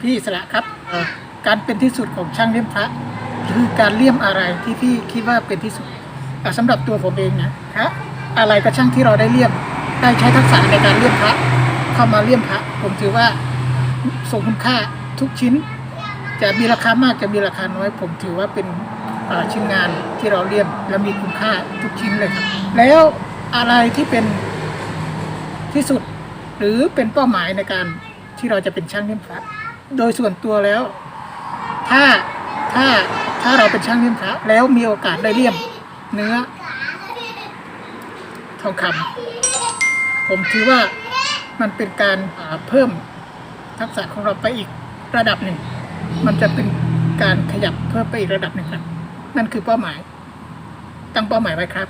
พี่อิสระครับเอ่อการเป็นที่สุดของช่างเลี่ยมพระ คือการเลี่ยมอะไรที่พี่คิดว่าเป็นที่สุดอะสำหรับตัวผมเองนะฮะอะไรก็ช่างที่เราได้เลี่ยมได้ใช้ทักษะในการเลี่ยมพระ เข้ามาเลี่ยมพระ ผมถือว่าทรงคุณค่าทุกชิ้น จะมีราคามากจะมีราคาน้อย ผมถือว่าเป็นเอ่อชิ้นงานที่เราเลี่ยมและมีคุณค่าทุกชิ้นเลยครับ แล้วอะไรที่เป็นที่สุดหรือเป็นเป้าหมายในการที่เราจะเป็นช่างเลี่ยมพระ โดยส่วนตัวแล้ว ถ้าถ้าถ้าเราเป็นช่างเลี่ยมพระแล้วมีโอกาสได้เลี่ยมเนื้อ ทองคำผมถือว่ามันเป็นการเพิ่มทักษะของเราไปอีกระดับหนึ่ง มันจะเป็นการขยับเพิ่มไปอีกระดับหนึ่งครับ นั่นคือเป้าหมาย ตั้งเป้าหมายไว้ครับ